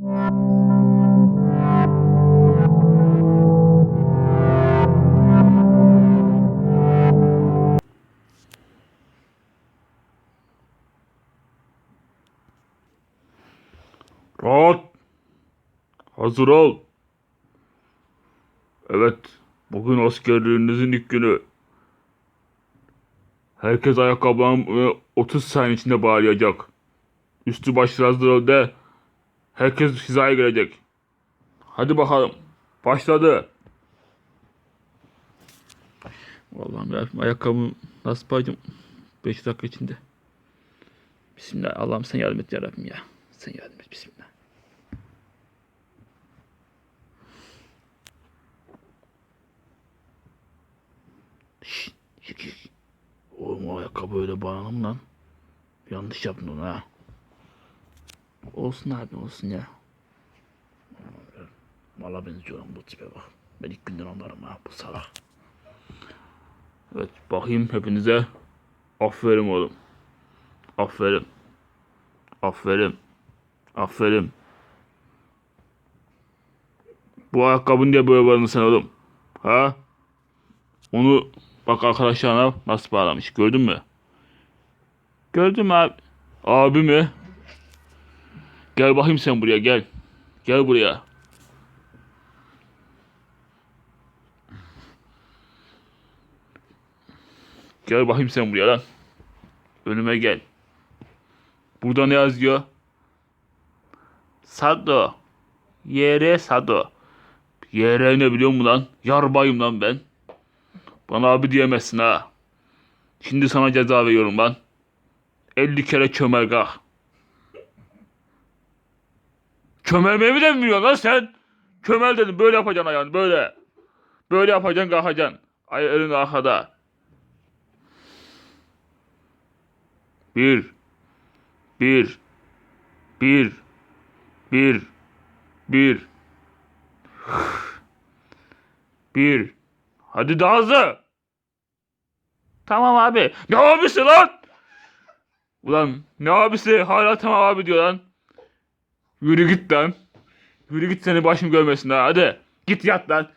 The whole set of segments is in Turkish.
Rahat. Hazır ol. Evet. Bugün askerliğinizin ilk günü. Herkes ayakkabılarını 30 saniye içinde bağlayacak. Üstü başı hazır ol de. Herkes hizaya girecek. Hadi bakalım. Başladı. Vallahi ya ayakkabımı nasıl bağlayacağım? 5 dakika içinde. Bismillah. Allah'ım sen yardım et ya Rabbim ya. Sen yardım et. Bismillah. Şşş. Oğlum o ayakkabı öyle bağlanır mı lan? Yanlış yaptın onu ha. Olsun abi olsun ya. Valla benziyorum bu tipe bak. Ben ilk günden anlarım ha bu salak. Evet bakayım hepinize. Aferin oğlum. Aferin. Aferin. Aferin. Bu ayakkabın diye böyle bağladın sen oğlum. Ha? Onu bak arkadaşlarına nasıl bağlamış. Gördün mü? Gördün mü abi? Abi mi? Gel bakayım sen buraya gel. Gel buraya. Gel bakayım sen buraya lan. Önüme gel. Burada ne yazıyor? Sado. Yere Sado. Yere ne biliyor musun lan? Yarbayım lan ben. Bana abi diyemezsin ha. Şimdi sana ceza veriyorum lan. 50 kere çömel de mi biliyorsun lan sen? Çömel dedim böyle yapacaksın ayağını böyle. Böyle yapacaksın kalkacaksın. Ay elin arkada. Bir. Bir. Bir. Bir. Bir. Bir. Hadi daha hızlı. Tamam abi. Ne abisi lan? Ulan ne abisi? Hala tamam abi diyor lan. Yürü git lan. Yürü git seni başım görmesin ha. Hadi. Git yat lan.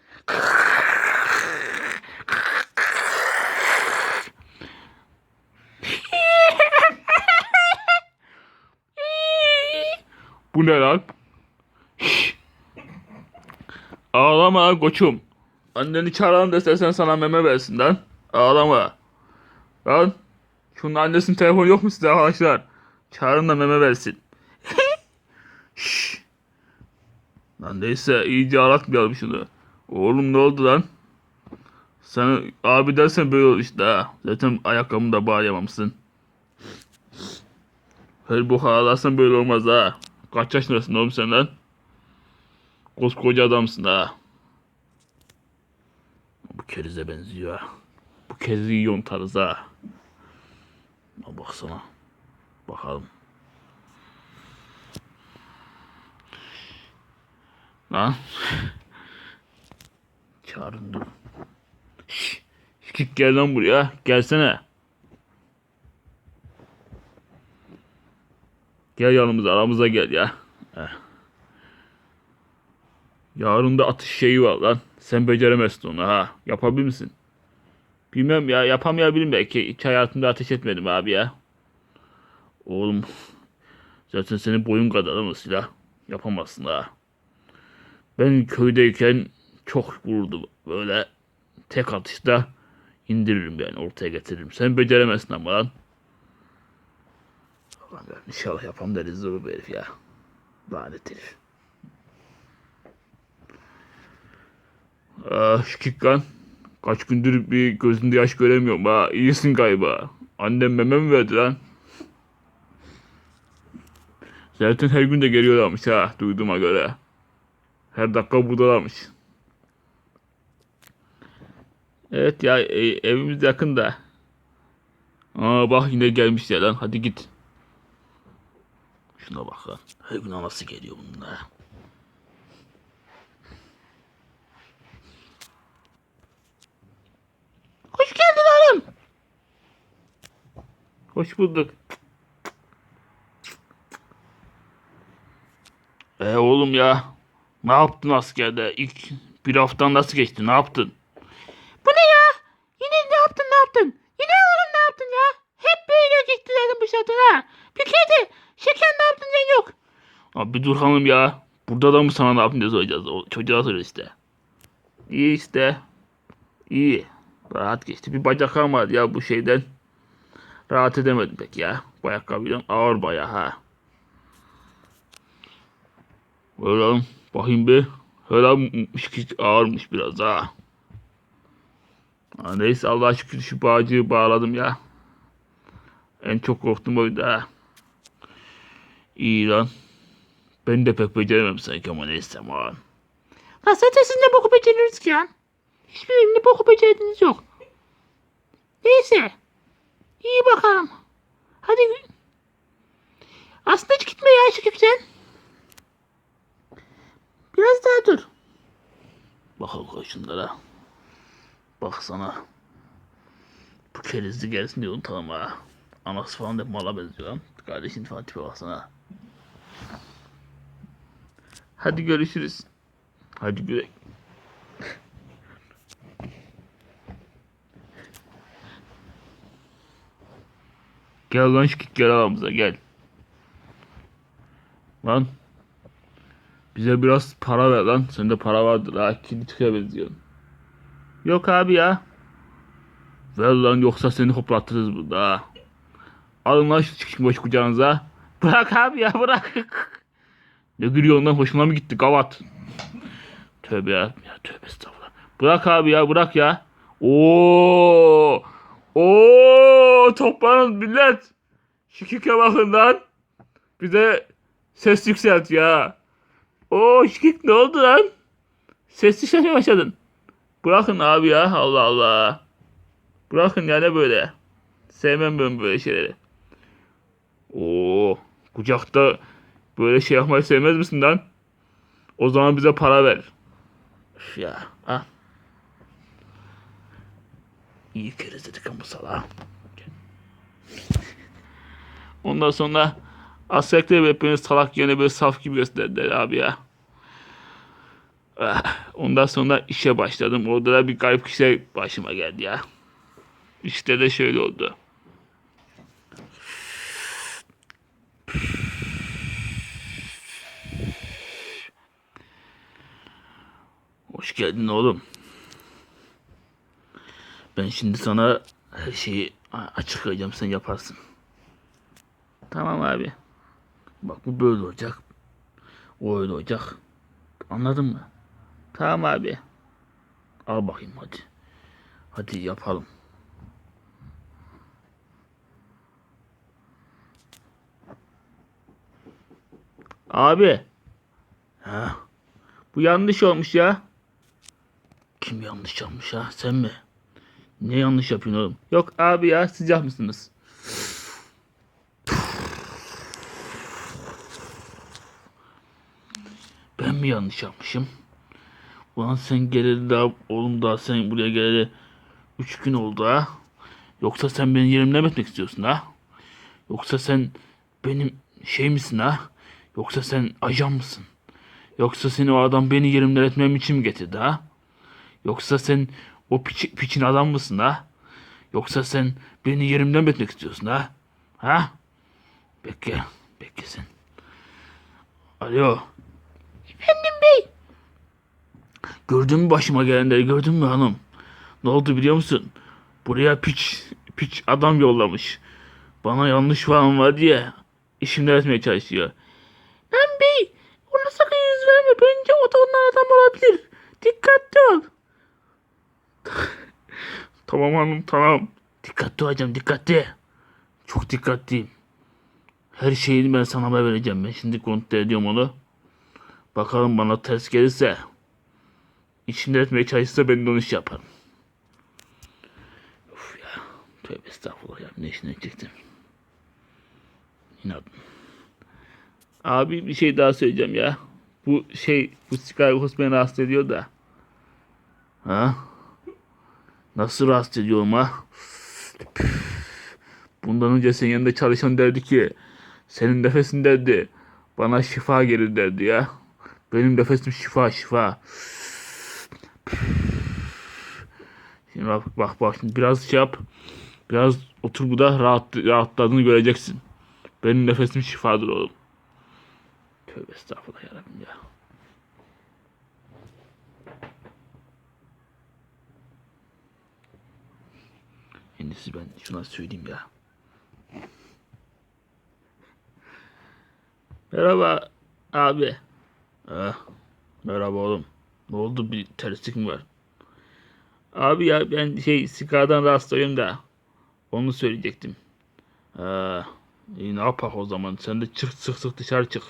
Bu ne lan? Ağlama koçum. Anneni çağıralım desen sana meme versin lan. Ağlama. Lan. Şunun annesinin telefonu yok mu size arkadaşlar? Çağırın da meme versin. Şşş. Lan neyse iyice aratmayalım şunu. Oğlum ne oldu lan? Sen abi dersen böyle olur işte ha. Zaten ayakkabımı da bağlayamamışsın. Her bu ağlarsan böyle olmaz ha. Kaç yaşındasın oğlum sen lan? Koskoca adamsın ha. Bu kerize benziyor ha. Bu kerizi yontarız ha. Al baksana. Bakalım. Lan. Şşş. Şikik gel lan buraya. Gelsene. Gel yanımıza aramıza gel ya. Heh. Yarın da atış şeyi var lan. Sen beceremezsin onu ha. Yapabilir misin? Bilmem ya yapamayabilirim belki. Hiç hayatımda ateş etmedim abi ya. Oğlum. Zaten senin boyun kadar mı silah? Yapamazsın ha. Ben köydeyken çok vurdu böyle tek atışta indiririm yani ortaya getiririm. Sen beceremezsin ama lan. Ben inşallah yapam olur bu herif ya. Lanet herif. Ah Şikikkan. Kaç gündür bir gözünde yaş göremiyorum ha. İyisin galiba. Annem meme mi verdi lan? Zaten her gün de geliyorlarmış ha duyduğuma göre. Her dakika buradalarmış. Evet ya e- evimiz yakında. Aa bak yine gelmişler lan hadi git. Şuna bak lan. Her gün anası geliyor bununla. Hoş geldin oğlum. Hoş bulduk. E oğlum ya. Ne yaptın askerde? İlk bir haftan nasıl geçti? Ne yaptın? Bu ne ya? Yine ne yaptın ne yaptın? Yine oğlum ne yaptın ya? Hep böyle gittilerin bu şatın ha. Bir kere de şeker ne yaptın diyen yok. Abi dur hanım ya. Burada da mı sana ne yaptın diye soracağız. O çocuğa soruyor işte. İyi işte. İyi. Rahat geçti. Bir bacak vardı ya bu şeyden. Rahat edemedim pek ya. Bu ayakkabıdan ağır baya ha. Böyle bakayım bir. Helalmiş ki ağırmış biraz ha. ha. Neyse Allah'a şükür şu bağcığı bağladım ya. En çok korktum oydu ha. İyi lan. Ben de pek beceremem sanki ama neyse aman. Lan zaten siz ne boku beceriyorsunuz ki ya? Hiçbir ne boku becerdiğiniz yok. Neyse. İyi bakalım. Hadi. Aslında hiç gitme ya Şükür sen. Biraz daha dur. Bakalım şunlara. Bak sana. Bu kerizli gelsin diye unutalım ha. Anası falan da mala benziyor. Kardeşin falan tipe baksana. Hadi görüşürüz. Hadi güle. Gel lan şu gel aramıza gel. Lan. Bize biraz para ver lan. Sende para vardır ha. Çıkıyor benziyorsun. Yok abi ya. Ver lan yoksa seni hoplattırırız burada ha. Alın lan şu çıkış boş kucağınıza. Bırak abi ya bırak. ne gülüyorsun lan hoşuna mı gitti gavat. Tövbe ya. Ya tövbe estağfurullah. Bırak abi ya bırak ya. Oo. Oo toplanın millet. Şu kike bakın lan. Bize ses yükselt ya. Oo şikik ne oldu lan? Ses yükselmeye başladın. Bırakın abi ya Allah Allah. Bırakın ya ne böyle. Sevmem ben böyle şeyleri. Oo kucakta böyle şey yapmayı sevmez misin lan? O zaman bize para ver. Üf ya al. İyi keriz dedik ama salağa. Ondan sonra Aslakta hep beni salak yine böyle saf gibi gösterdiler abi ya. Ah, Ondan sonra işe başladım. Orada da bir garip şey başıma geldi ya. İşte de şöyle oldu. Hoş geldin oğlum. Ben şimdi sana her şeyi açıklayacağım sen yaparsın. Tamam abi. Bak bu böyle olacak. O öyle olacak. Anladın mı? Tamam abi. Al bakayım hadi. Hadi yapalım. Abi. Ha. Bu yanlış olmuş ya. Kim yanlış yapmış ha? Sen mi? Ne yanlış yapıyorsun oğlum? Yok abi ya sıcak mısınız? Ben mi yanlış yapmışım? Ulan sen geleli daha oğlum daha sen buraya geleli 3 gün oldu ha? Yoksa sen beni yerimden mi etmek istiyorsun ha? Yoksa sen benim şey misin ha? Yoksa sen ajan mısın? Yoksa seni o adam beni yerimden etmem için mi getirdi ha? Yoksa sen o piç, piçin adam mısın ha? Yoksa sen beni yerimden etmek istiyorsun ha? Ha? Bekle, bekle sen. Alo. Efendim. Gördün mü başıma gelenleri gördün mü hanım? Ne oldu biliyor musun? Buraya piç piç adam yollamış. Bana yanlış falan var diye işimden etmeye çalışıyor. Lan bey. Ona sakın yüz verme. Bence o da onlar adam olabilir. Dikkatli ol. Tamam hanım tamam. Dikkatli olacağım dikkatli. Çok dikkatliyim. Her şeyini ben sana haber vereceğim. Ben şimdi kontrol ediyorum onu. Bakalım bana ters gelirse. İçimde etmeye çalışırsa ben de onu iş yaparım. Of ya. Tövbe estağfurullah ya. Ne işine çektim. İnat. Abi bir şey daha söyleyeceğim ya. Bu şey bu kokusu beni rahatsız ediyor da. Ha? Nasıl rahatsız ediyorum ha? Bundan önce senin yanında çalışan derdi ki senin nefesin derdi. Bana şifa gelir derdi ya. Benim nefesim şifa şifa. Şimdi bak bak bak şimdi biraz şey yap. Biraz otur burada rahat, rahatladığını göreceksin. Benim nefesim şifadır oğlum. Tövbe estağfurullah yarabbim ya. En iyisi ben şuna söyleyeyim ya. Merhaba abi. Ah, merhaba oğlum. Ne oldu bir terslik mi var? Abi ya ben şey sigardan rahatsızlıyorum da. Onu söyleyecektim. Ha, iyi ne yapak o zaman? Sen de çık sık sık dışarı çık.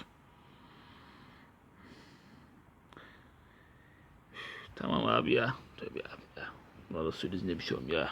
Tamam abi ya. Tabii abi ya. Valla söylediğinde bir şey olmuyor ya.